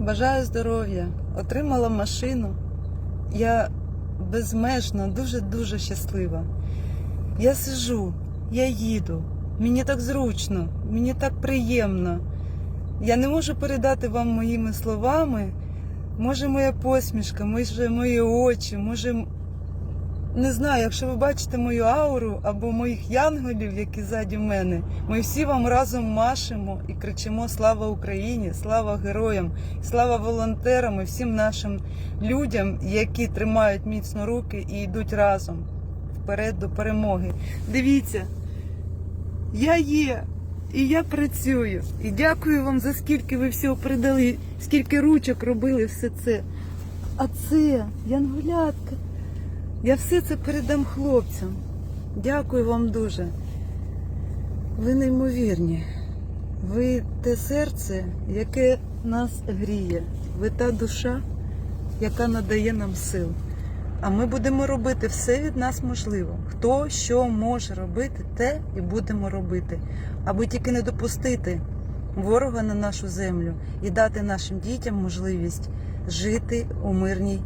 бажаю здоров'я, отримала машину. Я безмежно, дуже-дуже щаслива. Я сижу, я їду, мені так зручно, мені так приємно. Я не можу передати вам моїми словами. Може, моя посмішка, може, мої очі, може, не знаю, якщо ви бачите мою ауру або моїх янголів, які ззаді мене, ми всі вам разом машемо і кричимо Слава Україні, слава героям, слава волонтерам і всім нашим людям, які тримають міцно руки і йдуть разом вперед до перемоги. Дивіться, я є. І я працюю. І дякую вам за скільки ви всього передали, скільки ручок робили все це. А це, янголятка. Я все це передам хлопцям. Дякую вам дуже. Ви неймовірні. Ви те серце, яке нас гріє. Ви та душа, яка надає нам сил. А ми будемо робити все від нас можливо. Хто що може робити, те і будемо робити. Аби тільки не допустити ворога на нашу землю і дати нашим дітям можливість жити у мирній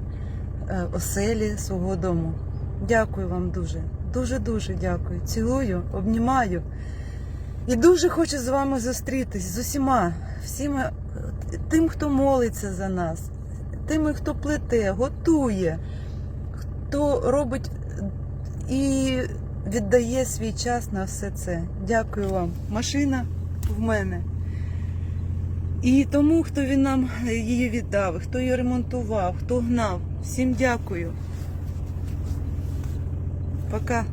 оселі свого дому. Дякую вам дуже, дуже дуже дякую. Цілую, обнімаю. І дуже хочу з вами зустрітись з усіма, всіма е, тим, хто молиться за нас, тими, хто плете, готує, хто робить і віддає свій час на все це. Дякую вам. Машина в мене. І тому, хто він нам її віддав, хто її ремонтував, хто гнав. Всім дякую. Пока.